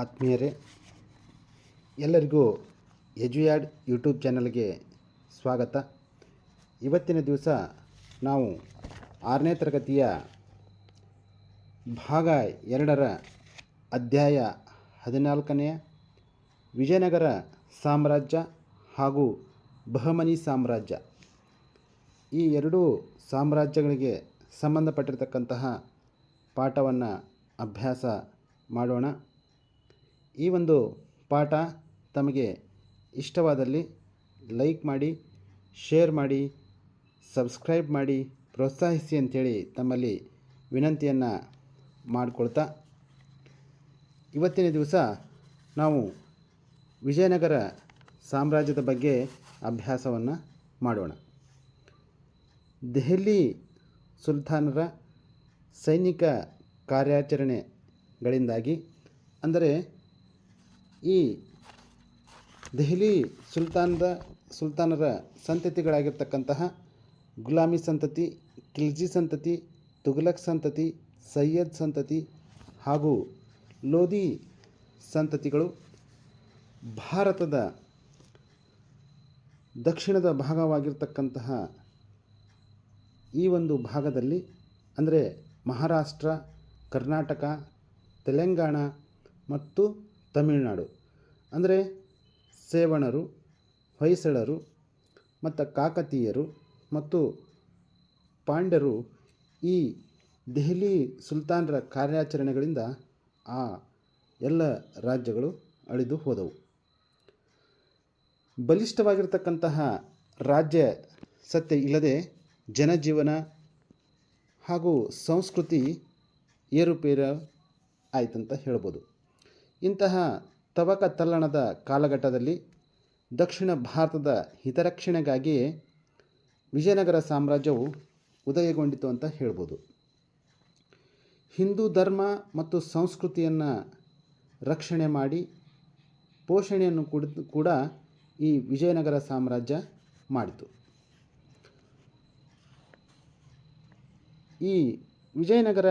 ಆತ್ಮೀಯರೇ, ಎಲ್ಲರಿಗೂ ಎಜುಯಾಡ್ ಯೂಟ್ಯೂಬ್ ಚಾನಲ್ಗೆ ಸ್ವಾಗತ. ಇವತ್ತಿನ ದಿವಸ ನಾವು ಆರನೇ ತರಗತಿಯ ಭಾಗ ಎರಡರ ಅಧ್ಯಾಯ ಹದಿನಾಲ್ಕನೆಯ ವಿಜಯನಗರ ಸಾಮ್ರಾಜ್ಯ ಹಾಗೂ ಬಹಮನಿ ಸಾಮ್ರಾಜ್ಯ. ಈ ಎರಡೂ ಸಾಮ್ರಾಜ್ಯಗಳಿಗೆ ಸಂಬಂಧಪಟ್ಟಿರತಕ್ಕಂತಹ ಪಾಠವನ್ನು ಅಭ್ಯಾಸ ಮಾಡೋಣ. ಈ ಒಂದು ಪಾಠ ತಮಗೆ ಇಷ್ಟವಾದಲ್ಲಿ ಲೈಕ್ ಮಾಡಿ, ಶೇರ್ ಮಾಡಿ, ಸಬ್ಸ್ಕ್ರೈಬ್ ಮಾಡಿ, ಪ್ರೋತ್ಸಾಹಿಸಿ ಅಂಥೇಳಿ ತಮ್ಮಲ್ಲಿ ವಿನಂತಿಯನ್ನು ಮಾಡಿಕೊಳ್ತಾ ಇವತ್ತಿನ ದಿವಸ ನಾವು ವಿಜಯನಗರ ಸಾಮ್ರಾಜ್ಯದ ಬಗ್ಗೆ ಅಭ್ಯಾಸವನ್ನು ಮಾಡೋಣ. ದೆಹಲಿ ಸುಲ್ತಾನರ ಸೈನಿಕ ಕಾರ್ಯಾಚರಣೆಗಳಿಂದಾಗಿ, ಅಂದರೆ ಈ ದೆಹಲಿ ಸುಲ್ತಾನದ ಸುಲ್ತಾನರ ಸಂತತಿಗಳಾಗಿರ್ತಕ್ಕಂತಹ ಗುಲಾಮಿ ಸಂತತಿ, ಖಿಲ್ಜಿ ಸಂತತಿ, ತುಘಲಕ್ ಸಂತತಿ, ಸೈಯದ್ ಸಂತತಿ ಹಾಗೂ ಲೋಧಿ ಸಂತತಿಗಳು ಭಾರತದ ದಕ್ಷಿಣದ ಭಾಗವಾಗಿರ್ತಕ್ಕಂತಹ ಈ ಒಂದು ಭಾಗದಲ್ಲಿ ಅಂದರೆ ಮಹಾರಾಷ್ಟ್ರ, ಕರ್ನಾಟಕ, ತೆಲಂಗಾಣ ಮತ್ತು ತಮಿಳುನಾಡು. ಅಂದರೆ ಸೇವಣರು, ಹೊಯ್ಸಳರು ಮತ್ತು ಕಾಕತೀಯರು ಮತ್ತು ಪಾಂಡ್ಯರು ಈ ದೆಹಲಿ ಸುಲ್ತಾನರ ಕಾರ್ಯಾಚರಣೆಗಳಿಂದ ಆ ಎಲ್ಲ ರಾಜ್ಯಗಳು ಅಳಿದು ಹೋದವು. ಬಲಿಷ್ಠವಾಗಿರ್ತಕ್ಕಂತಹ ರಾಜ್ಯ ಸತ್ಯ ಇಲ್ಲದೆ ಜನಜೀವನ ಹಾಗೂ ಸಂಸ್ಕೃತಿ ಏರುಪೇರು ಆಯ್ತಂತ ಹೇಳ್ಬೋದು. ಇಂತಹ ತವಕ ತಲ್ಲಣದ ಕಾಲಘಟ್ಟದಲ್ಲಿ ದಕ್ಷಿಣ ಭಾರತದ ಹಿತರಕ್ಷಣೆಗಾಗಿಯೇ ವಿಜಯನಗರ ಸಾಮ್ರಾಜ್ಯವು ಉದಯಗೊಂಡಿತು ಅಂತ ಹೇಳ್ಬೋದು. ಹಿಂದೂ ಧರ್ಮ ಮತ್ತು ಸಂಸ್ಕೃತಿಯನ್ನು ರಕ್ಷಣೆ ಮಾಡಿ ಪೋಷಣೆಯನ್ನು ಕೂಡ ಕೂಡ ಈ ವಿಜಯನಗರ ಸಾಮ್ರಾಜ್ಯ ಮಾಡಿತು. ಈ ವಿಜಯನಗರ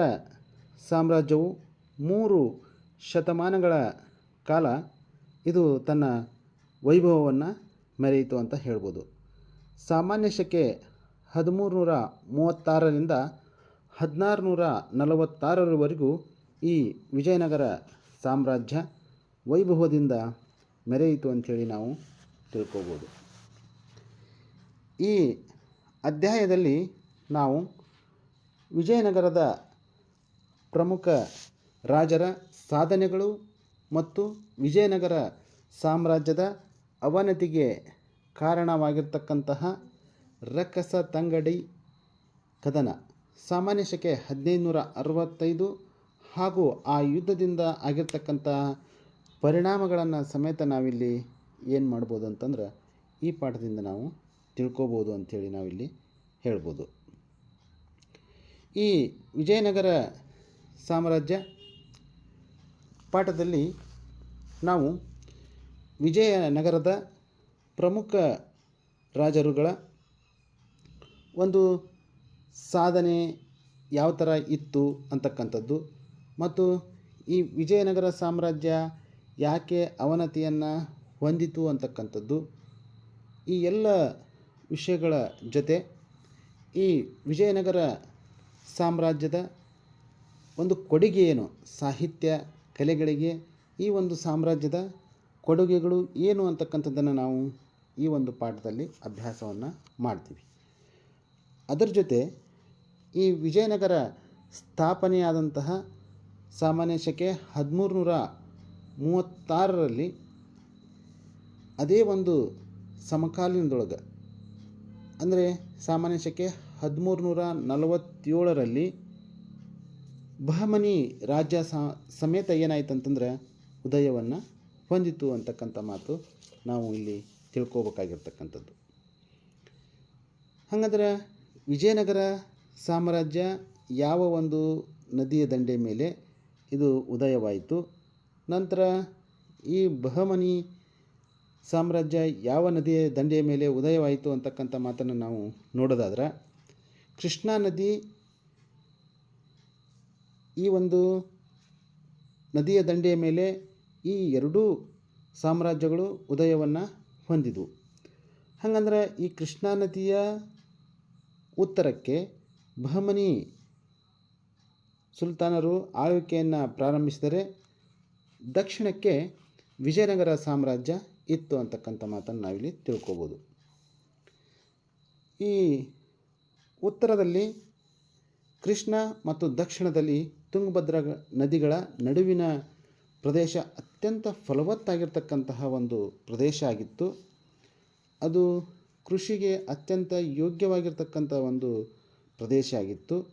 ಸಾಮ್ರಾಜ್ಯವು ಮೂರು ಶತಮಾನಗಳ ಕಾಲ ಇದು ತನ್ನ ವೈಭವವನ್ನು ಮೆರೆಯಿತು ಅಂತ ಹೇಳ್ಬೋದು. ಸಾಮಾನ್ಯ ಶಕೆ ಹದಿಮೂರು ನೂರ ಮೂವತ್ತಾರರಿಂದ ಹದಿನಾರು ನೂರ ನಲವತ್ತಾರರವರೆಗೂ ಈ ವಿಜಯನಗರ ಸಾಮ್ರಾಜ್ಯ ವೈಭವದಿಂದ ಮೆರೆಯಿತು ಅಂಥೇಳಿ ನಾವು ತಿಳ್ಕೋಬೋದು. ಈ ಅಧ್ಯಾಯದಲ್ಲಿ ನಾವು ವಿಜಯನಗರದ ಪ್ರಮುಖ ರಾಜರ ಸಾಧನೆಗಳು ಮತ್ತು ವಿಜಯನಗರ ಸಾಮ್ರಾಜ್ಯದ ಅವನತಿಗೆ ಕಾರಣವಾಗಿರ್ತಕ್ಕಂತಹ ರಕ್ಕಸ ತಂಗಡಿ ಕದನ. ಸಾಮಾನ್ಯ ಶಕೆ ಹದಿನೈದುನೂರ ಅರವತ್ತೈದು ಹಾಗೂ ಆ ಯುದ್ಧದಿಂದ ಆಗಿರ್ತಕ್ಕಂತಹ ಪರಿಣಾಮಗಳನ್ನು ಸಮೇತ ನಾವಿಲ್ಲಿ ಏನು ಮಾಡ್ಬೋದು ಅಂತಂದ್ರೆ ಈ ಪಾಠದಿಂದ ನಾವು ತಿಳ್ಕೋಬೋದು ಅಂಥೇಳಿ ನಾವಿಲ್ಲಿ ಹೇಳ್ಬೋದು. ಈ ವಿಜಯನಗರ ಸಾಮ್ರಾಜ್ಯ ಪಾಠದಲ್ಲಿ ನಾವು ವಿಜಯನಗರದ ಪ್ರಮುಖ ರಾಜರುಗಳ ಒಂದು ಸಾಧನೆ ಯಾವ ಥರ ಇತ್ತು ಅಂತಕ್ಕಂಥದ್ದು ಮತ್ತು ಈ ವಿಜಯನಗರ ಸಾಮ್ರಾಜ್ಯ ಯಾಕೆ ಅವನತಿಯನ್ನು ಹೊಂದಿತು ಅಂತಕ್ಕಂಥದ್ದು ಈ ಎಲ್ಲ ವಿಷಯಗಳ ಜೊತೆ ಈ ವಿಜಯನಗರ ಸಾಮ್ರಾಜ್ಯದ ಒಂದು ಕೊಡುಗೆ ಏನು ಸಾಹಿತ್ಯ ಕಲೆಗಳಿಗೆ ಈ ಒಂದು ಸಾಮ್ರಾಜ್ಯದ ಕೊಡುಗೆಗಳು ಏನು ಅಂತಕ್ಕಂಥದ್ದನ್ನು ನಾವು ಈ ಒಂದು ಪಾಠದಲ್ಲಿ ಅಭ್ಯಾಸವನ್ನು ಮಾಡ್ತೀವಿ. ಅದರ ಜೊತೆ ಈ ವಿಜಯನಗರ ಸ್ಥಾಪನೆಯಾದಂತಹ ಸಾಮಾನ್ಯ ಶಕೆ ಹದಿಮೂರು ನೂರ ಮೂವತ್ತಾರರಲ್ಲಿ ಅದೇ ಒಂದು ಸಮಕಾಲೀನದೊಳಗೆ, ಅಂದರೆ ಸಾಮಾನ್ಯ ಶಕೆ ಹದಿಮೂರು ನೂರ ನಲವತ್ತೇಳರಲ್ಲಿ ಬಹಮನಿ ರಾಜ್ಯ ಸಮೇತ ಏನಾಯಿತು ಅಂತಂದ್ರೆ ಉದಯವನ್ನು ಹೊಂದಿತು ಅಂತಕ್ಕಂಥ ಮಾತು ನಾವು ಇಲ್ಲಿ ತಿಳ್ಕೋಬೇಕಾಗಿರ್ತಕ್ಕಂಥದ್ದು. ಹಾಗಾದ್ರೆ ವಿಜಯನಗರ ಸಾಮ್ರಾಜ್ಯ ಯಾವ ಒಂದು ನದಿಯ ದಂಡೆ ಮೇಲೆ ಇದು ಉದಯವಾಯಿತು. ನಂತರ ಈ ಬಹಮನಿ ಸಾಮ್ರಾಜ್ಯ ಯಾವ ನದಿಯ ದಂಡೆಯ ಮೇಲೆ ಉದಯವಾಯಿತು ಅಂತಕ್ಕಂಥ ಮಾತನ್ನು ನಾವು ನೋಡೋದಾದ್ರೆ ಕೃಷ್ಣಾ ನದಿ ಈ ಒಂದು ನದಿಯ ದಂಡೆಯ ಮೇಲೆ ಈ ಎರಡೂ ಸಾಮ್ರಾಜ್ಯಗಳು ಉದಯವನ್ನು ಹೊಂದಿದವು. ಹಾಗಂದ್ರೆ ಈ ಕೃಷ್ಣಾ ನದಿಯ ಉತ್ತರಕ್ಕೆ ಬಹಮನಿ ಸುಲ್ತಾನರು ಆಳ್ವಿಕೆಯನ್ನು ಪ್ರಾರಂಭಿಸಿದರೆ ದಕ್ಷಿಣಕ್ಕೆ ವಿಜಯನಗರ ಸಾಮ್ರಾಜ್ಯ ಇತ್ತು ಅಂತಕ್ಕಂಥ ಮಾತನ್ನು ನಾವಿಲ್ಲಿ ತಿಳ್ಕೋಬೋದು. ಈ ಉತ್ತರದಲ್ಲಿ ಕೃಷ್ಣ ಮತ್ತು ದಕ್ಷಿಣದಲ್ಲಿ ತುಂಗಭದ್ರಾ ನದಿಗಳ ನಡುವಿನ ಪ್ರದೇಶ ಅತ್ಯಂತ ಫಲವತ್ತಾಗಿರ್ತಕ್ಕಂತಹ ಒಂದು ಪ್ರದೇಶ ಆಗಿತ್ತು. ಅದು ಕೃಷಿಗೆ ಅತ್ಯಂತ ಯೋಗ್ಯವಾಗಿರ್ತಕ್ಕಂಥ ಒಂದು ಪ್ರದೇಶ ಆಗಿತ್ತು.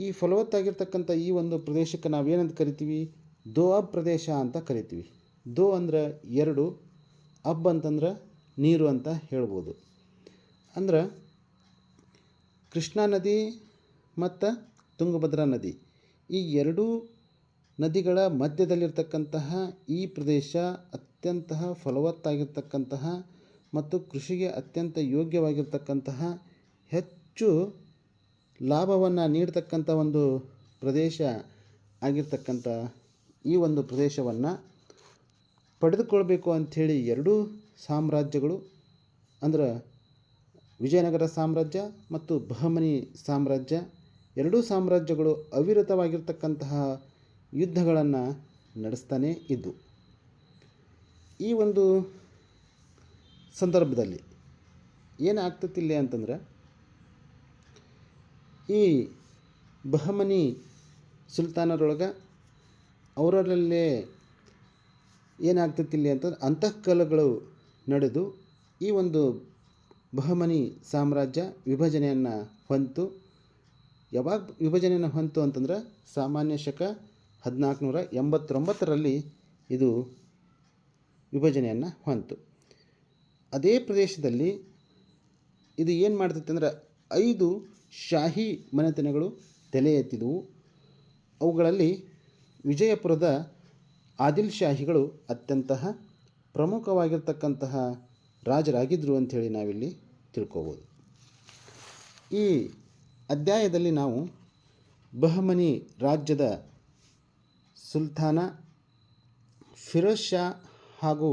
ಈ ಫಲವತ್ತಾಗಿರ್ತಕ್ಕಂಥ ಈ ಒಂದು ಪ್ರದೇಶಕ್ಕೆ ನಾವೇನಂತ ಕರಿತೀವಿ? ದೋಅಬ್ ಪ್ರದೇಶ ಅಂತ ಕರಿತೀವಿ. ದೋ ಅಂದ್ರೆ ಎರಡು, ಅಬ್ ಅಂತಂದ್ರೆ ನೀರು ಅಂತ ಹೇಳ್ಬೋದು. ಅಂದ್ರೆ ಕೃಷ್ಣಾ ನದಿ ಮತ್ತು ತುಂಗಭದ್ರಾ ನದಿ. ಈ ಎರಡೂ ನದಿಗಳ ಮಧ್ಯದಲ್ಲಿರ್ತಕ್ಕಂತಹ ಈ ಪ್ರದೇಶ ಅತ್ಯಂತ ಫಲವತ್ತಾಗಿರ್ತಕ್ಕಂತಹ ಮತ್ತು ಕೃಷಿಗೆ ಅತ್ಯಂತ ಯೋಗ್ಯವಾಗಿರ್ತಕ್ಕಂತಹ ಹೆಚ್ಚು ಲಾಭವನ್ನು ನೀಡತಕ್ಕಂಥ ಒಂದು ಪ್ರದೇಶ ಆಗಿರ್ತಕ್ಕಂಥ ಈ ಒಂದು ಪ್ರದೇಶವನ್ನು ಪಡೆದುಕೊಳ್ಬೇಕು ಅಂಥೇಳಿ ಎರಡೂ ಸಾಮ್ರಾಜ್ಯಗಳು, ಅಂದ್ರೆ ವಿಜಯನಗರ ಸಾಮ್ರಾಜ್ಯ ಮತ್ತು ಬಹಮನಿ ಸಾಮ್ರಾಜ್ಯ ಎರಡೂ ಸಾಮ್ರಾಜ್ಯಗಳು ಅವಿರತವಾಗಿರ್ತಕ್ಕಂತಹ ಯುದ್ಧಗಳನ್ನು ನಡೆಸ್ತಾನೇ ಇದ್ದು. ಈ ಒಂದು ಸಂದರ್ಭದಲ್ಲಿ ಏನಾಗ್ತತಿಲ್ಲ ಅಂತಂದರೆ, ಈ ಬಹಮನಿ ಸುಲ್ತಾನರೊಳಗೆ ಅವರಲ್ಲೇ ಏನಾಗ್ತತಿಲ್ಲ ಅಂತಂದ್ರೆ ಅಂತಃಕಲಗಳು ನಡೆದು ಈ ಒಂದು ಬಹಮನಿ ಸಾಮ್ರಾಜ್ಯ ವಿಭಜನೆಯನ್ನು ಹೊಂತು ಯಾವಾಗ ವಿಭಜನೆಯನ್ನು ಹೊಂತು ಅಂತಂದ್ರೆ ಸಾಮಾನ್ಯ ಶಕ ಹದಿನಾಲ್ಕುನೂರ ಎಂಬತ್ತೊಂಬತ್ತರಲ್ಲಿ ಇದು ವಿಭಜನೆಯನ್ನು ಹೊಂತು ಅದೇ ಪ್ರದೇಶದಲ್ಲಿ ಇದು ಏನು ಮಾಡ್ತೈತೆ ಅಂದ್ರೆ ಐದು ಶಾಹಿ ಮನೆತನಗಳು ತಲೆ ಎತ್ತಿದವು ಅವುಗಳಲ್ಲಿ ವಿಜಯಪುರದ ಆದಿಲ್ ಶಾಹಿಗಳು ಅತ್ಯಂತ ಪ್ರಮುಖವಾಗಿರ್ತಕ್ಕಂತಹ ರಾಜರಾಗಿದ್ದರು ಅಂಥೇಳಿ ನಾವಿಲ್ಲಿ ತಿಳ್ಕೋಬೋದು. ಈ ಅಧ್ಯಾಯದಲ್ಲಿ ನಾವು ಬಹಮನಿ ರಾಜ್ಯದ ಸುಲ್ತಾನ ಫಿರೋಜ್ ಶಾ ಹಾಗೂ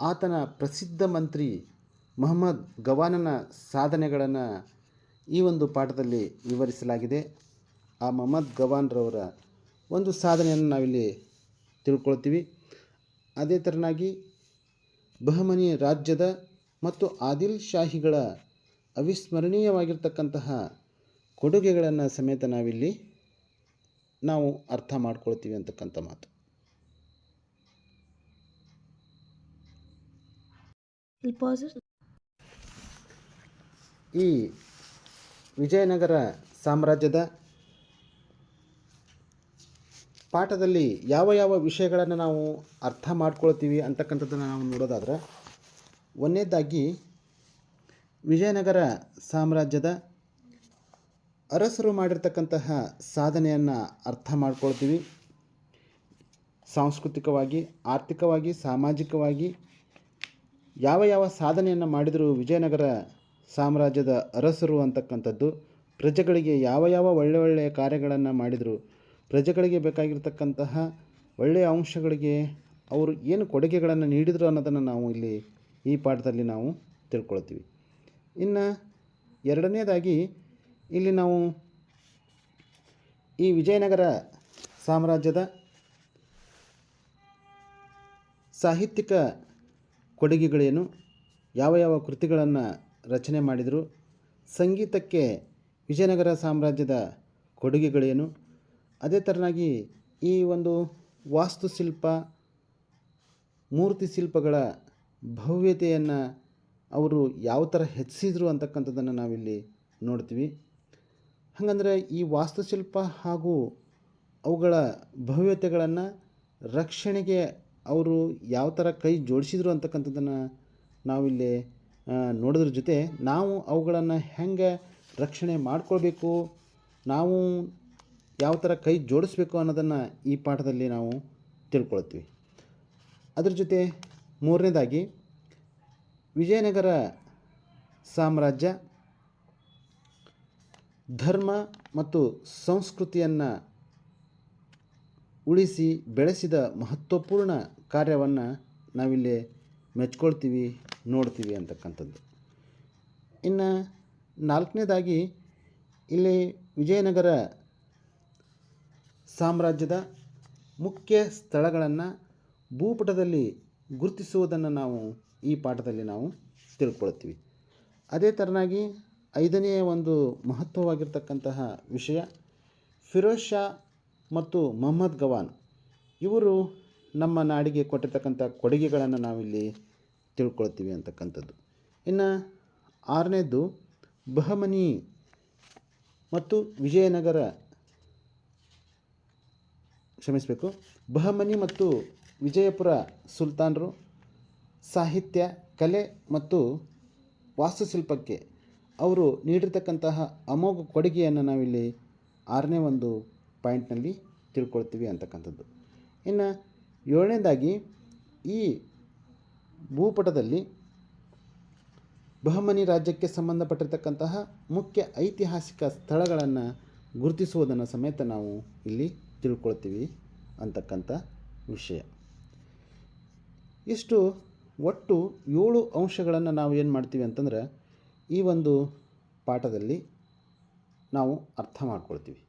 ಆತನ ಪ್ರಸಿದ್ಧ ಮಂತ್ರಿ ಮೊಹಮ್ಮದ್ ಗವಾನನ ಸಾಧನೆಗಳನ್ನು ಈ ಒಂದು ಪಾಠದಲ್ಲಿ ವಿವರಿಸಲಾಗಿದೆ. ಆ ಮೊಹಮ್ಮದ್ ಗವಾನ್ರವರ ಒಂದು ಸಾಧನೆಯನ್ನು ನಾವಿಲ್ಲಿ ತಿಳ್ಕೊಳ್ತೀವಿ. ಅದೇ ಥರನಾಗಿ ಬಹಮನಿ ರಾಜ್ಯದ ಮತ್ತು ಆದಿಲ್ ಶಾಹಿಗಳ ಅವಿಸ್ಮರಣೀಯವಾಗಿರ್ತಕ್ಕಂತಹ ಕೊಡುಗೆಗಳನ್ನು ಸಮೇತ ನಾವಿಲ್ಲಿ ನಾವು ಅರ್ಥ ಮಾಡ್ಕೊಳ್ತೀವಿ ಅಂತಕ್ಕಂಥ ಮಾತು. ಈ ವಿಜಯನಗರ ಸಾಮ್ರಾಜ್ಯದ ಪಾಠದಲ್ಲಿ ಯಾವ ಯಾವ ವಿಷಯಗಳನ್ನು ನಾವು ಅರ್ಥ ಮಾಡ್ಕೊಳ್ತೀವಿ ಅಂತಕ್ಕಂಥದ್ದನ್ನು ನಾವು ನೋಡೋದಾದ್ರೆ ಒಂದನೇದಾಗಿ ವಿಜಯನಗರ ಸಾಮ್ರಾಜ್ಯದ ಅರಸರು ಮಾಡಿರ್ತಕ್ಕಂತಹ ಸಾಧನೆಯನ್ನು ಅರ್ಥ ಮಾಡ್ಕೊಳ್ತೀವಿ. ಸಾಂಸ್ಕೃತಿಕವಾಗಿ, ಆರ್ಥಿಕವಾಗಿ, ಸಾಮಾಜಿಕವಾಗಿ ಯಾವ ಯಾವ ಸಾಧನೆಯನ್ನು ಮಾಡಿದರೂ ವಿಜಯನಗರ ಸಾಮ್ರಾಜ್ಯದ ಅರಸರು ಅಂತಕ್ಕಂಥದ್ದು, ಪ್ರಜೆಗಳಿಗೆ ಯಾವ ಯಾವ ಒಳ್ಳೆ ಒಳ್ಳೆಯ ಕಾರ್ಯಗಳನ್ನು ಮಾಡಿದರು, ಪ್ರಜೆಗಳಿಗೆ ಬೇಕಾಗಿರ್ತಕ್ಕಂತಹ ಒಳ್ಳೆಯ ಅಂಶಗಳಿಗೆ ಅವರು ಏನು ಕೊಡುಗೆಗಳನ್ನು ನೀಡಿದರು ಅನ್ನೋದನ್ನು ನಾವು ಇಲ್ಲಿ ಈ ಪಾಠದಲ್ಲಿ ನಾವು ತಿಳ್ಕೊಳ್ತೀವಿ. ಇನ್ನು ಎರಡನೇದಾಗಿ ಇಲ್ಲಿ ನಾವು ಈ ವಿಜಯನಗರ ಸಾಮ್ರಾಜ್ಯದ ಸಾಹಿತ್ಯಿಕ ಕೊಡುಗೆಗಳೇನು, ಯಾವ ಯಾವ ಕೃತಿಗಳನ್ನು ರಚನೆ ಮಾಡಿದರು, ಸಂಗೀತಕ್ಕೆ ವಿಜಯನಗರ ಸಾಮ್ರಾಜ್ಯದ ಕೊಡುಗೆಗಳೇನು, ಅದೇ ಥರನಾಗಿ ಈ ಒಂದು ವಾಸ್ತುಶಿಲ್ಪ, ಮೂರ್ತಿ ಶಿಲ್ಪಗಳ ಭವ್ಯತೆಯನ್ನು ಅವರು ಯಾವ ಥರ ಹೆಚ್ಚಿಸಿದ್ರು ಅಂತಕ್ಕಂಥದ್ದನ್ನು ನಾವಿಲ್ಲಿ ನೋಡ್ತೀವಿ. ಹಾಗಂದ್ರೆ ಈ ವಾಸ್ತುಶಿಲ್ಪ ಹಾಗೂ ಅವುಗಳ ಭವ್ಯತೆಗಳನ್ನು ರಕ್ಷಣೆಗೆ ಅವರು ಯಾವ ಥರ ಕೈ ಜೋಡಿಸಿದ್ರು ಅಂತಕ್ಕಂಥದ್ದನ್ನು ನಾವಿಲ್ಲಿ ನೋಡಿದ್ರ ಜೊತೆ ನಾವು ಅವುಗಳನ್ನು ಹೆಂಗೆ ರಕ್ಷಣೆ ಮಾಡಿಕೊಳ್ಬೇಕು, ನಾವು ಯಾವ ಥರ ಕೈ ಜೋಡಿಸ್ಬೇಕು ಅನ್ನೋದನ್ನು ಈ ಪಾಠದಲ್ಲಿ ನಾವು ತಿಳ್ಕೊಳ್ತೀವಿ. ಅದ್ರ ಜೊತೆ ಮೂರನೇದಾಗಿ ವಿಜಯನಗರ ಸಾಮ್ರಾಜ್ಯ ಧರ್ಮ ಮತ್ತು ಸಂಸ್ಕೃತಿಯನ್ನು ಉಳಿಸಿ ಬೆಳೆಸಿದ ಮಹತ್ವಪೂರ್ಣ ಕಾರ್ಯವನ್ನು ನಾವಿಲ್ಲಿ ಮೆಚ್ಕೊಳ್ತೀವಿ, ನೋಡ್ತೀವಿ ಅಂತಕ್ಕಂಥದ್ದು. ಇನ್ನು ನಾಲ್ಕನೇದಾಗಿ ಇಲ್ಲಿ ವಿಜಯನಗರ ಸಾಮ್ರಾಜ್ಯದ ಮುಖ್ಯ ಸ್ಥಳಗಳನ್ನು ಭೂಪಟದಲ್ಲಿ ಗುರುತಿಸುವುದನ್ನು ನಾವು ಈ ಪಾಠದಲ್ಲಿ ನಾವು ತಿಳ್ಕೊಳ್ತೀವಿ. ಅದೇ ಥರನಾಗಿ ಐದನೆಯ ಒಂದು ಮಹತ್ವವಾಗಿರ್ತಕ್ಕಂತಹ ವಿಷಯ ಫಿರೋಜ್ ಶಾ ಮತ್ತು ಮೊಹಮ್ಮದ್ ಗವಾನ್. ಇವರು ನಮ್ಮ ನಾಡಿಗೆ ಕೊಟ್ಟಿರ್ತಕ್ಕಂಥ ಕೊಡುಗೆಗಳನ್ನು ನಾವಿಲ್ಲಿ ತಿಳ್ಕೊಳ್ತೀವಿ ಅಂತಕ್ಕಂಥದ್ದು. ಇನ್ನು ಆರನೇದು ಬಹಮನಿ ಮತ್ತು ವಿಜಯನಗರ ಕ್ಷಮಿಸಬೇಕು. ಬಹಮನಿ ಮತ್ತು ವಿಜಯಪುರ ಸುಲ್ತಾನರು ಸಾಹಿತ್ಯ, ಕಲೆ ಮತ್ತು ವಾಸ್ತುಶಿಲ್ಪಕ್ಕೆ ಅವರು ನೀಡಿರ್ತಕ್ಕಂತಹ ಅಮೋಘ ಕೊಡುಗೆಯನ್ನು ನಾವಿಲ್ಲಿ ಆರನೇ ಒಂದು ಪಾಯಿಂಟ್ನಲ್ಲಿ ತಿಳ್ಕೊಳ್ತೀವಿ ಅಂತಕ್ಕಂಥದ್ದು. ಇನ್ನು ಏಳನೇದಾಗಿ ಈ ಭೂಪಟದಲ್ಲಿ ಬಹಮನಿ ರಾಜ್ಯಕ್ಕೆ ಸಂಬಂಧಪಟ್ಟಿರ್ತಕ್ಕಂತಹ ಮುಖ್ಯ ಐತಿಹಾಸಿಕ ಸ್ಥಳಗಳನ್ನು ಗುರುತಿಸುವುದನ್ನು ಸಮೇತ ನಾವು ಇಲ್ಲಿ ತಿಳ್ಕೊಳ್ತೀವಿ ಅಂತಕ್ಕಂಥ ವಿಷಯ. ಇಷ್ಟು ಒಟ್ಟು ಏಳು ಅಂಶಗಳನ್ನು ನಾವು ಏನು ಮಾಡ್ತೀವಿ ಅಂತಂದ್ರೆ ಈ ಒಂದು ಪಾಠದಲ್ಲಿ ನಾವು ಅರ್ಥ ಮಾಡ್ಕೊಳ್ತೀವಿ.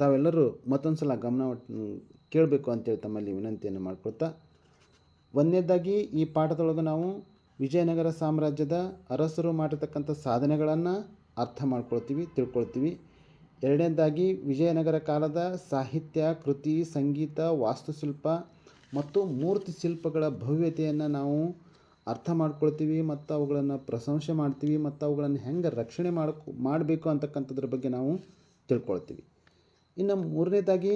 ತಾವೆಲ್ಲರೂ ಮತ್ತೊಂದು ಸಲ ಗಮನ ಕೇಳಬೇಕು ಅಂತೇಳಿ ತಮ್ಮಲ್ಲಿ ವಿನಂತಿಯನ್ನು ಮಾಡ್ಕೊಳ್ತಾ, ಒಂದನೇದಾಗಿ ಈ ಪಾಠದೊಳಗೆ ನಾವು ವಿಜಯನಗರ ಸಾಮ್ರಾಜ್ಯದ ಅರಸರು ಮಾಡಿರ್ತಕ್ಕಂಥ ಸಾಧನೆಗಳನ್ನು ಅರ್ಥ ಮಾಡ್ಕೊಳ್ತೀವಿ, ತಿಳ್ಕೊಳ್ತೀವಿ. ಎರಡನೇದಾಗಿ ವಿಜಯನಗರ ಕಾಲದ ಸಾಹಿತ್ಯ, ಕೃತಿ, ಸಂಗೀತ, ವಾಸ್ತುಶಿಲ್ಪ ಮತ್ತು ಮೂರ್ತಿ ಶಿಲ್ಪಗಳ ಭವ್ಯತೆಯನ್ನು ನಾವು ಅರ್ಥ ಮಾಡ್ಕೊಳ್ತೀವಿ ಮತ್ತು ಅವುಗಳನ್ನು ಪ್ರಶಂಸೆ ಮಾಡ್ತೀವಿ ಮತ್ತು ಅವುಗಳನ್ನು ಹೆಂಗೆ ರಕ್ಷಣೆ ಮಾಡ್ಕೊ, ಮಾಡಬೇಕು ಅಂತಕ್ಕಂಥದ್ರ ಬಗ್ಗೆ ನಾವು ತಿಳ್ಕೊಳ್ತೀವಿ. ಇನ್ನು ಮೂರನೇದಾಗಿ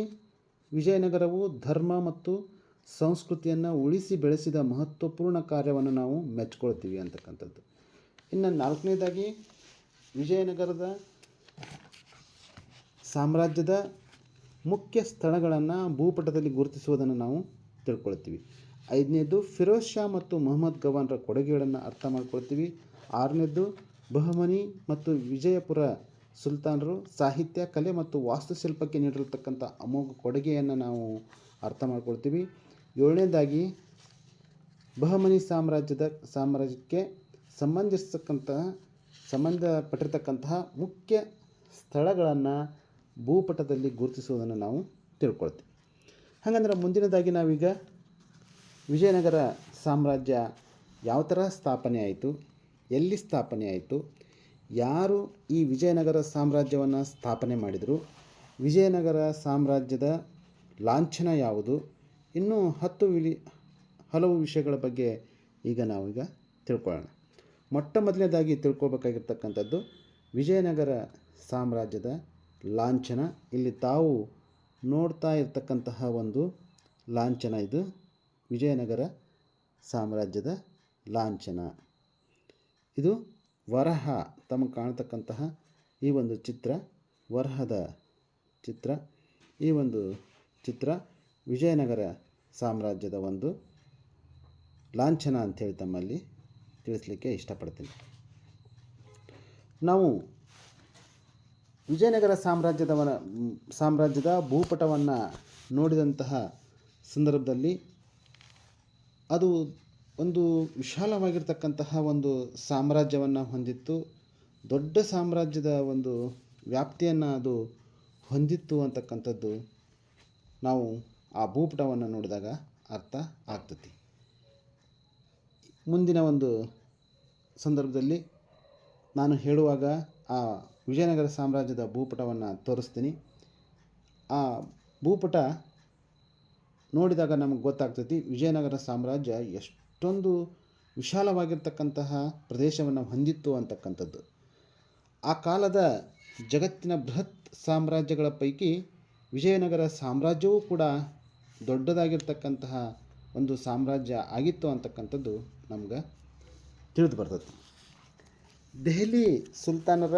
ವಿಜಯನಗರವು ಧರ್ಮ ಮತ್ತು ಸಂಸ್ಕೃತಿಯನ್ನು ಉಳಿಸಿ ಬೆಳೆಸಿದ ಮಹತ್ವಪೂರ್ಣ ಕಾರ್ಯವನ್ನು ನಾವು ಮೆಚ್ಕೊಳ್ತೀವಿ ಅಂತಕ್ಕಂಥದ್ದು. ಇನ್ನು ನಾಲ್ಕನೇದಾಗಿ ವಿಜಯನಗರದ ಸಾಮ್ರಾಜ್ಯದ ಮುಖ್ಯ ಸ್ಥಳಗಳನ್ನು ಭೂಪಟದಲ್ಲಿ ಗುರುತಿಸುವುದನ್ನು ನಾವು ತಿಳ್ಕೊಳ್ತೀವಿ. ಐದನೇದು, ಫಿರೋಜ್ ಶಾ ಮತ್ತು ಮೊಹಮ್ಮದ್ ಗವಾನ್ರ ಕೊಡುಗೆಗಳನ್ನು ಅರ್ಥ ಮಾಡ್ಕೊಳ್ತೀವಿ. ಆರನೇದು, ಬಹಮನಿ ಮತ್ತು ವಿಜಯಪುರ ಸುಲ್ತಾನರು ಸಾಹಿತ್ಯ, ಕಲೆ ಮತ್ತು ವಾಸ್ತುಶಿಲ್ಪಕ್ಕೆ ನೀಡಿರತಕ್ಕಂಥ ಅಮೋಘ ಕೊಡುಗೆಯನ್ನು ನಾವು ಅರ್ಥ ಮಾಡ್ಕೊಳ್ತೀವಿ. ಏಳನೇದಾಗಿ, ಬಹಮನಿ ಸಾಮ್ರಾಜ್ಯದ, ಸಾಮ್ರಾಜ್ಯಕ್ಕೆ ಸಂಬಂಧಿಸತಕ್ಕಂಥ, ಸಂಬಂಧಪಟ್ಟಿರ್ತಕ್ಕಂತಹ ಮುಖ್ಯ ಸ್ಥಳಗಳನ್ನು ಭೂಪಟದಲ್ಲಿ ಗುರುತಿಸುವುದನ್ನು ನಾವು ತಿಳ್ಕೊಳ್ತೀವಿ. ಹಾಗಂದ್ರೆ ಮುಂದಿನದಾಗಿ ನಾವೀಗ ವಿಜಯನಗರ ಸಾಮ್ರಾಜ್ಯ ಯಾವ ಥರ ಸ್ಥಾಪನೆ ಆಯಿತು, ಎಲ್ಲಿ ಸ್ಥಾಪನೆ ಆಯಿತು, ಯಾರು ಈ ವಿಜಯನಗರ ಸಾಮ್ರಾಜ್ಯವನ್ನು ಸ್ಥಾಪನೆ ಮಾಡಿದರು, ವಿಜಯನಗರ ಸಾಮ್ರಾಜ್ಯದ ಲಾಂಛನ ಯಾವುದು, ಇನ್ನೂ ಹತ್ತು ವಿಲಿ ಹಲವು ವಿಷಯಗಳ ಬಗ್ಗೆ ಈಗ ನಾವೀಗ ತಿಳ್ಕೊಳ್ಳೋಣ. ಮೊಟ್ಟ ಮೊದಲನೇದಾಗಿ ತಿಳ್ಕೊಬೇಕಾಗಿರ್ತಕ್ಕಂಥದ್ದು, ವಿಜಯನಗರ ಸಾಮ್ರಾಜ್ಯದ ಲಾಂಛನ, ಇಲ್ಲಿ ತಾವು ನೋಡ್ತಾ ಇರ್ತಕ್ಕಂತಹ ಒಂದು ಲಾಂಛನ ಇದು. ವಿಜಯನಗರ ಸಾಮ್ರಾಜ್ಯದ ಲಾಂಛನ. ಇದು ವರಹ ತಮಗೆ ಕಾಣತಕ್ಕಂತಹ ಈ ಒಂದು ಚಿತ್ರ, ವರಹದ ಚಿತ್ರ. ಈ ಒಂದು ಚಿತ್ರ ವಿಜಯನಗರ ಸಾಮ್ರಾಜ್ಯದ ಒಂದು ಲಾಂಛನ ಅಂಥೇಳಿ ತಮ್ಮಲ್ಲಿ ತಿಳಿಸ್ಲಿಕ್ಕೆ ಇಷ್ಟಪಡ್ತೀನಿ. ನಾವು ವಿಜಯನಗರ ಸಾಮ್ರಾಜ್ಯದವನ, ಸಾಮ್ರಾಜ್ಯದ ಭೂಪಟವನ್ನು ನೋಡಿದಂತಹ ಸಂದರ್ಭದಲ್ಲಿ ಅದು ಒಂದು ವಿಶಾಲವಾಗಿರ್ತಕ್ಕಂತಹ ಒಂದು ಸಾಮ್ರಾಜ್ಯವನ್ನು ಹೊಂದಿತ್ತು. ದೊಡ್ಡ ಸಾಮ್ರಾಜ್ಯದ ಒಂದು ವ್ಯಾಪ್ತಿಯನ್ನು ಅದು ಹೊಂದಿತ್ತು ಅಂತಕ್ಕಂಥದ್ದು ನಾವು ಆ ಭೂಪಟವನ್ನು ನೋಡಿದಾಗ ಅರ್ಥ ಆಗ್ತತಿ. ಮುಂದಿನ ಒಂದು ಸಂದರ್ಭದಲ್ಲಿ ನಾನು ಹೇಳುವಾಗ ಆ ವಿಜಯನಗರ ಸಾಮ್ರಾಜ್ಯದ ಭೂಪಟವನ್ನು ತೋರಿಸ್ತೀನಿ. ಆ ಭೂಪಟ ನೋಡಿದಾಗ ನಮಗೆ ಗೊತ್ತಾಗ್ತೈತಿ, ವಿಜಯನಗರ ಸಾಮ್ರಾಜ್ಯ ಎಷ್ಟೊಂದು ವಿಶಾಲವಾಗಿರ್ತಕ್ಕಂತಹ ಪ್ರದೇಶವನ್ನು ಹೊಂದಿತ್ತು ಅಂತಕ್ಕಂಥದ್ದು. ಆ ಕಾಲದ ಜಗತ್ತಿನ ಬೃಹತ್ ಸಾಮ್ರಾಜ್ಯಗಳ ಪೈಕಿ ವಿಜಯನಗರ ಸಾಮ್ರಾಜ್ಯವೂ ಕೂಡ ದೊಡ್ಡದಾಗಿರ್ತಕ್ಕಂತಹ ಒಂದು ಸಾಮ್ರಾಜ್ಯ ಆಗಿತ್ತು ಅಂತಕ್ಕಂಥದ್ದು ನಮ್ಗೆ ತಿಳಿದು ಬರ್ತದೆ ದೆಹಲಿ ಸುಲ್ತಾನರ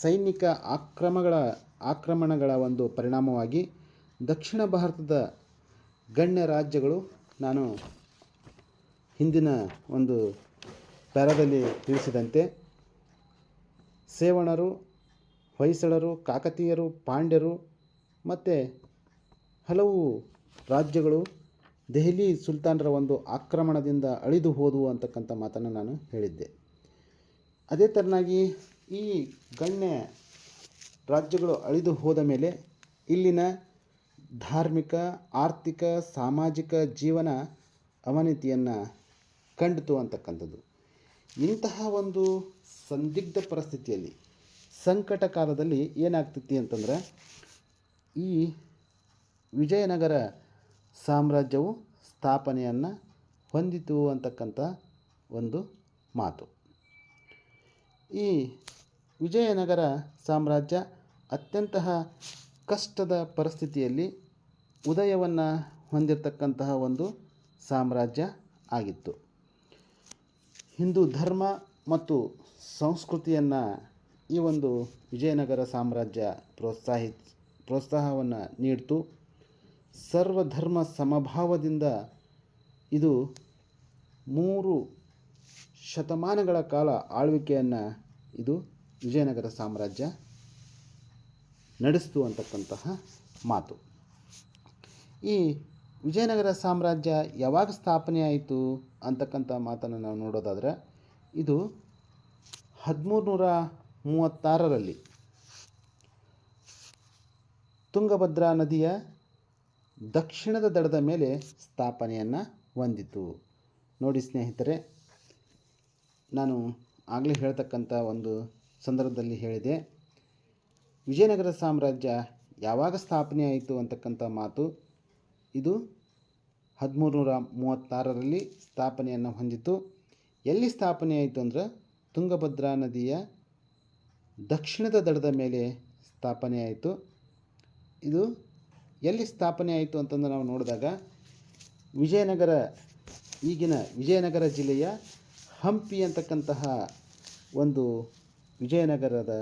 ಸೈನಿಕ ಆಕ್ರಮಗಳ ಆಕ್ರಮಣಗಳ ಒಂದು ಪರಿಣಾಮವಾಗಿ ದಕ್ಷಿಣ ಭಾರತದ ಗಣ್ಯ ರಾಜ್ಯಗಳು ನಾನು ಹಿಂದಿನ ಒಂದು ಪ್ಯಾರಾದಲ್ಲಿ ತಿಳಿಸಿದಂತೆ ಸೇವಣರು, ಹೊಯ್ಸಳರು, ಕಾಕತೀಯರು, ಪಾಂಡ್ಯರು ಮತ್ತು ಹಲವು ರಾಜ್ಯಗಳು ದೆಹಲಿ ಸುಲ್ತಾನರ ಒಂದು ಆಕ್ರಮಣದಿಂದ ಅಳಿದು ಹೋದವು ಅಂತಕ್ಕಂಥ ಮಾತನ್ನು ನಾನು ಹೇಳಿದ್ದೆ. ಅದೇ ಥರನಾಗಿ ಈ ಗಣ್ಯ ರಾಜ್ಯಗಳು ಅಳಿದು ಹೋದ ಮೇಲೆ ಇಲ್ಲಿನ ಧಾರ್ಮಿಕ, ಆರ್ಥಿಕ, ಸಾಮಾಜಿಕ ಜೀವನ ಅವನತಿಯನ್ನು ಕಂಡಿತು ಅಂತಕ್ಕಂಥದ್ದು. ಇಂತಹ ಒಂದು ಸಂದಿಗ್ಧ ಪರಿಸ್ಥಿತಿಯಲ್ಲಿ, ಸಂಕಟ ಕಾಲದಲ್ಲಿ ಏನಾಗ್ತೈತಿ ಅಂತಂದ್ರೆ, ಈ ವಿಜಯನಗರ ಸಾಮ್ರಾಜ್ಯವು ಸ್ಥಾಪನೆಯನ್ನು ಹೊಂದಿತು ಅಂತಕ್ಕಂಥ ಒಂದು ಮಾತು. ಈ ವಿಜಯನಗರ ಸಾಮ್ರಾಜ್ಯ ಅತ್ಯಂತ ಕಷ್ಟದ ಪರಿಸ್ಥಿತಿಯಲ್ಲಿ ಉದಯವನ್ನು ಹೊಂದಿರತಕ್ಕಂತಹ ಒಂದು ಸಾಮ್ರಾಜ್ಯ ಆಗಿತ್ತು. ಹಿಂದೂ ಧರ್ಮ ಮತ್ತು ಸಂಸ್ಕೃತಿಯನ್ನು ಈ ಒಂದು ವಿಜಯನಗರ ಸಾಮ್ರಾಜ್ಯ ಪ್ರೋತ್ಸಾಹಿ, ಪ್ರೋತ್ಸಾಹವನ್ನು ನೀಡಿತು. ಸರ್ವಧರ್ಮ ಸಮಭಾವದಿಂದ ಇದು ಮೂರು ಶತಮಾನಗಳ ಕಾಲ ಆಳ್ವಿಕೆಯನ್ನು ಇದು ವಿಜಯನಗರ ಸಾಮ್ರಾಜ್ಯ ನಡೆಸ್ತು ಅಂತಕ್ಕಂತಹ ಮಾತು. ಈ ವಿಜಯನಗರ ಸಾಮ್ರಾಜ್ಯ ಯಾವಾಗ ಸ್ಥಾಪನೆ ಆಯಿತು ಅಂತಕ್ಕಂಥ ಮಾತನ್ನು ನಾವು ನೋಡೋದಾದರೆ ಇದು ಹದಿಮೂರು ನೂರ ಮೂವತ್ತಾರರಲ್ಲಿ ತುಂಗಭದ್ರಾ ನದಿಯ ದಕ್ಷಿಣದ ದಡದ ಮೇಲೆ ಸ್ಥಾಪನೆಯನ್ನು ಹೊಂದಿತು. ನೋಡಿ ಸ್ನೇಹಿತರೆ, ನಾನು ಆಗಲೇ ಹೇಳ್ತಕ್ಕಂಥ ಒಂದು ಸಂದರ್ಭದಲ್ಲಿ ಹೇಳಿದೆ. ವಿಜಯನಗರ ಸಾಮ್ರಾಜ್ಯ ಯಾವಾಗ ಸ್ಥಾಪನೆ ಆಯಿತು ಅಂತಕ್ಕಂಥ ಮಾತು ಇದು ಹದಿಮೂರು ನೂರ ಮೂವತ್ತಾರರಲ್ಲಿ ಸ್ಥಾಪನೆಯನ್ನು ಹೊಂದಿತ್ತು ಎಲ್ಲಿ ಸ್ಥಾಪನೆ ಆಯಿತು ಅಂದ್ರೆ ತುಂಗಭದ್ರಾ ನದಿಯ ದಕ್ಷಿಣದ ದಡದ ಮೇಲೆ ಸ್ಥಾಪನೆ ಆಯಿತು. ಇದು ಎಲ್ಲಿ ಸ್ಥಾಪನೆ ಆಯಿತು ಅಂತಂದು ನಾವು ನೋಡಿದಾಗ ವಿಜಯನಗರ, ಈಗಿನ ವಿಜಯನಗರ ಜಿಲ್ಲೆಯ ಹಂಪಿ ಅಂತಕ್ಕಂತಹ ಒಂದು ವಿಜಯನಗರದ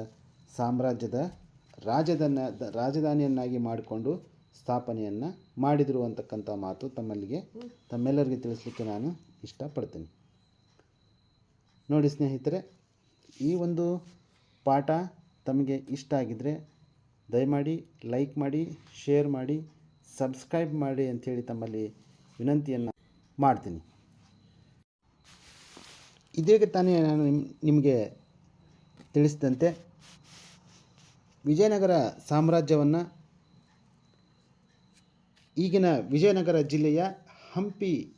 ಸಾಮ್ರಾಜ್ಯದ ರಾಜಧಾನ ರಾಜಧಾನಿಯನ್ನಾಗಿ ಮಾಡಿಕೊಂಡು ಸ್ಥಾಪನೆಯನ್ನು ಮಾಡಿದರು ಅಂತಕ್ಕಂಥ ಮಾತು ತಮ್ಮಲ್ಲಿಗೆ ತಮ್ಮೆಲ್ಲರಿಗೆ ತಿಳಿಸ್ಲಿಕ್ಕೆ ನಾನು ಇಷ್ಟಪಡ್ತೀನಿ. ನೋಡಿ ಸ್ನೇಹಿತರೆ, ಈ ಒಂದು ಪಾಠ ತಮಗೆ ಇಷ್ಟ ಆಗಿದ್ದರೆ ದಯಮಾಡಿ ಲೈಕ್ ಮಾಡಿ, ಶೇರ್ ಮಾಡಿ, ಸಬ್ಸ್ಕ್ರೈಬ್ ಮಾಡಿ ಅಂಥೇಳಿ ತಮ್ಮಲ್ಲಿ ವಿನಂತಿಯನ್ನು ಮಾಡ್ತೀನಿ. ಇದೇಗೆ ತಾನೇ ನಾನು ನಿಮ್, ನಿಮಗೆ ತಿಳಿಸಿದಂತೆ ವಿಜಯನಗರ ಸಾಮ್ರಾಜ್ಯವನ್ನು ಈಗಿನ ವಿಜಯನಗರ ಜಿಲ್ಲೆಯ ಹಂಪಿ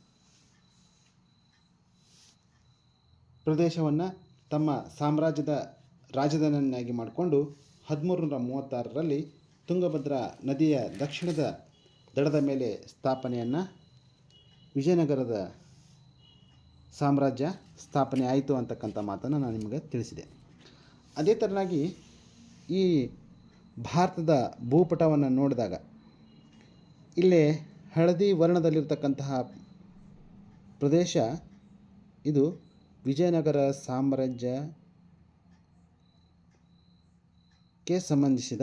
ಪ್ರದೇಶವನ್ನು ತಮ್ಮ ಸಾಮ್ರಾಜ್ಯದ ರಾಜಧಾನಿಯನ್ನಾಗಿ ಮಾಡಿಕೊಂಡು ಹದಿಮೂರು ನೂರ ಮೂವತ್ತಾರರಲ್ಲಿ ತುಂಗಭದ್ರಾ ನದಿಯ ದಕ್ಷಿಣದ ದಡದ ಮೇಲೆ ಸ್ಥಾಪನೆಯನ್ನು ವಿಜಯನಗರದ ಸಾಮ್ರಾಜ್ಯ ಸ್ಥಾಪನೆ ಆಯಿತು ಅಂತಕ್ಕಂಥ ಮಾತನ್ನು ನಾನು ನಿಮಗೆ ತಿಳಿಸಿದೆ. ಅದೇ ಥರನಾಗಿ ಈ ಭಾರತದ ಭೂಪಟವನ್ನು ನೋಡಿದಾಗ ಇಲ್ಲೇ ಹಳದಿ ವರ್ಣದಲ್ಲಿರ್ತಕ್ಕಂತಹ ಪ್ರದೇಶ ಇದು ವಿಜಯನಗರ ಸಾಮ್ರಾಜ್ಯಕ್ಕೆ ಸಂಬಂಧಿಸಿದ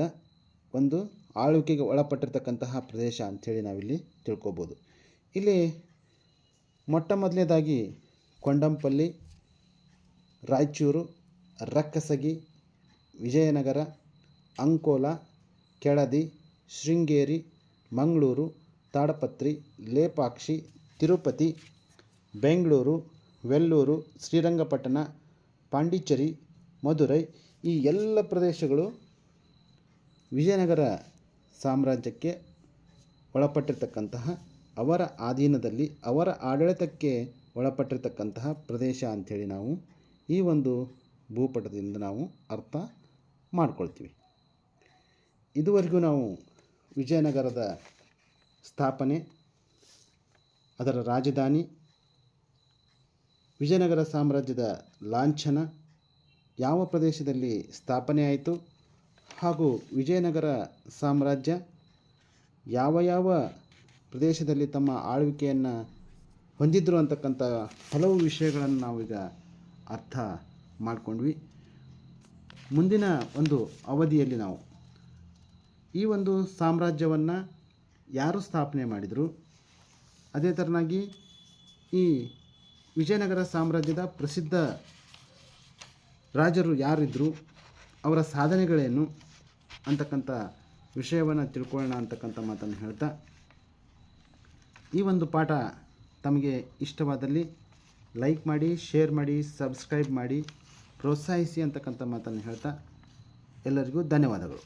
ಒಂದು ಆಳ್ವಿಕೆಗೆ ಒಳಪಟ್ಟಿರ್ತಕ್ಕಂತಹ ಪ್ರದೇಶ ಅಂಥೇಳಿ ನಾವಿಲ್ಲಿ ತಿಳ್ಕೊಬೋದು. ಇಲ್ಲಿ ಮೊಟ್ಟ ಮೊದಲನೇದಾಗಿ ಕೊಂಡಂಪಲ್ಲಿ, ರಾಯಚೂರು, ರಕ್ಕಸಗಿ, ವಿಜಯನಗರ, ಅಂಕೋಲ, ಕೆಳದಿ, ಶೃಂಗೇರಿ ಮಂಗಳೂರು, ತಾಡಪತ್ರಿ, ಲೇಪಾಕ್ಷಿ, ತಿರುಪತಿ, ಬೆಂಗಳೂರು, ವೆಲ್ಲೂರು, ಶ್ರೀರಂಗಪಟ್ಟಣ, ಪಾಂಡಿಚೇರಿ, ಮಧುರೈ ಈ ಎಲ್ಲ ಪ್ರದೇಶಗಳು ವಿಜಯನಗರ ಸಾಮ್ರಾಜ್ಯಕ್ಕೆ ಒಳಪಟ್ಟಿರ್ತಕ್ಕಂತಹ ಅವರ ಅಧೀನದಲ್ಲಿ ಅವರ ಆಡಳಿತಕ್ಕೆ ಒಳಪಟ್ಟಿರ್ತಕ್ಕಂತಹ ಪ್ರದೇಶ ಅಂಥೇಳಿ ನಾವು ಈ ಒಂದು ಭೂಪಟದಿಂದ ನಾವು ಅರ್ಥ ಮಾಡ್ಕೊಳ್ತೀವಿ. ಇದುವರೆಗೂ ನಾವು ವಿಜಯನಗರದ ಸ್ಥಾಪನೆ, ಅದರ ರಾಜಧಾನಿ, ವಿಜಯನಗರ ಸಾಮ್ರಾಜ್ಯದ ಲಾಂಛನ ಯಾವ ಪ್ರದೇಶದಲ್ಲಿ ಸ್ಥಾಪನೆ ಆಯಿತು ಹಾಗೂ ವಿಜಯನಗರ ಸಾಮ್ರಾಜ್ಯ ಯಾವ ಯಾವ ಪ್ರದೇಶದಲ್ಲಿ ತಮ್ಮ ಆಳ್ವಿಕೆಯನ್ನು ಹೊಂದಿದ್ರು ಅಂತಕ್ಕಂಥ ಹಲವು ವಿಷಯಗಳನ್ನು ನಾವೀಗ ಅರ್ಥ ಮಾಡಿಕೊಂಡ್ವಿ. ಮುಂದಿನ ಒಂದು ಅವಧಿಯಲ್ಲಿ ನಾವು ಈ ಒಂದು ಸಾಮ್ರಾಜ್ಯವನ್ನು ಯಾರು ಸ್ಥಾಪನೆ ಮಾಡಿದರು? ಅದೇ ಥರನಾಗಿ ಈ ವಿಜಯನಗರ ಸಾಮ್ರಾಜ್ಯದ ಪ್ರಸಿದ್ಧ ರಾಜರು ಯಾರಿದ್ದರು ಅವರ ಸಾಧನೆಗಳೇನು? ಅಂತಕ್ಕಂಥ ವಿಷಯವನ್ನು ತಿಳ್ಕೊಳ್ಳೋಣ ಅಂತಕ್ಕಂಥ ಮಾತನ್ನು ಹೇಳ್ತಾ, ಈ ಒಂದು ಪಾಠ ತಮಗೆ ಇಷ್ಟವಾದಲ್ಲಿ ಲೈಕ್ ಮಾಡಿ, ಶೇರ್ ಮಾಡಿ, ಸಬ್ಸ್ಕ್ರೈಬ್ ಮಾಡಿ, ಪ್ರೋತ್ಸಾಹಿಸಿ ಅಂತಕ್ಕಂಥ ಮಾತನ್ನು ಹೇಳ್ತಾ, ಎಲ್ಲರಿಗೂ ಧನ್ಯವಾದಗಳು.